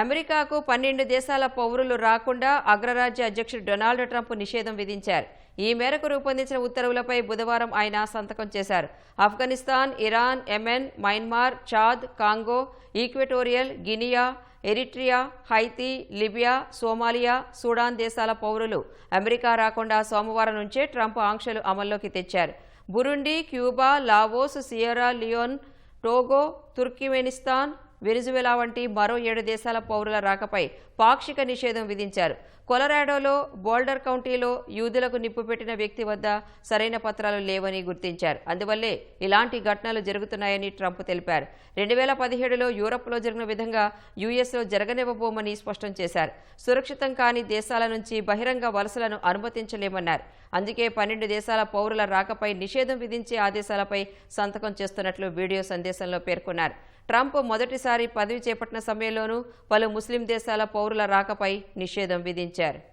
అమెరికాకు పన్నెండు దేశాల పౌరులు రాకుండా అగ్రరాజ్య అధ్యక్షుడు డొనాల్డ్ ట్రంప్ నిషేధం విధించారు. ఈ మేరకు రూపొందించిన ఉత్తర్వులపై బుధవారం ఆయన సంతకం చేశారు. Afghanistan Iran Yemen Myanmar Chad Congo Equatorial Guinea Eritrea Haiti Libya Somalia Sudan దేశాల పౌరులు అమెరికా రాకుండా సోమవారం నుంచే ట్రంప్ ఆంక్షలు అమల్లోకి తెచ్చారు. Burundi Cuba Laos Sierra Leone Togo Turkmenistan Venezuela వంటి మరో ఏడు దేశాల పౌరుల రాకపై పాక్షిక నిషేధం విధించారు. కొలరాడోలో బోల్డర్ కౌంటీలో యూదులకు నిప్పు పెట్టిన వ్యక్తి వద్ద సరైన పత్రాలు లేవని గుర్తించారు. అందువల్లే ఇలాంటి ఘటనలు జరుగుతున్నాయని ట్రంప్ తెలిపారు. రెండు వేల పదిహేడులో యూరప్లో జరిగిన విధంగా యూఎస్లో జరగనివ్వబోమని స్పష్టం చేశారు. సురక్షితం కాని దేశాల నుంచి బహిరంగ వలసలను అనుమతించలేమన్నారు. అందుకే పన్నెండు దేశాల పౌరుల రాకపై నిషేధం విధించే ఆదేశాలపై సంతకం చేస్తున్నట్లు వీడియో సందేశంలో పేర్కొన్నారు. ట్రంప్ మొదటిసారి పదవి చేపట్టిన సమయంలోనూ పలు ముస్లిం దేశాల పౌరుల రాకపై నిషేధం విధించారు.